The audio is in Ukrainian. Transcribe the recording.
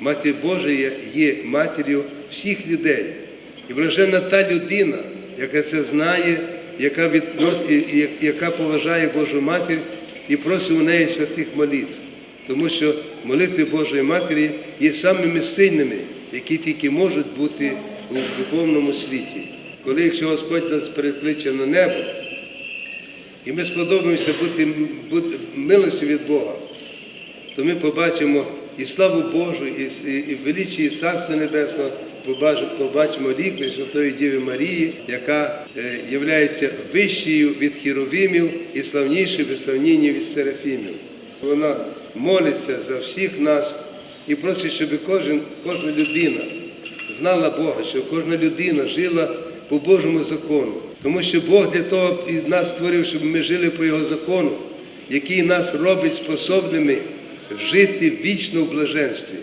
Матір Божа є- матір'ю всіх людей. І блаженна та людина, яка це знає, яка і- яка поважає Божу матір і просить у неї святих молитв. Тому що молитви Божої Матері є самими сильними, які тільки можуть бути у духовному світі. Коли якщо Господь нас перекличе на небо, і ми сподобаємося бути, бути милості від Бога, то ми побачимо і славу Божу, і, і, і величі Царства Небесного, побачимо, ліки Святої Діви Марії, яка є вищою від хіровимів і славнішою від сравніння від серафімів. Вона молиться за всіх нас і просить, щоб кожен, кожна людина знала Бога, щоб кожна людина жила по Божому закону. Тому що Бог для того і нас створив, щоб ми жили по Його закону, який нас робить способними жити вічно в блаженстві.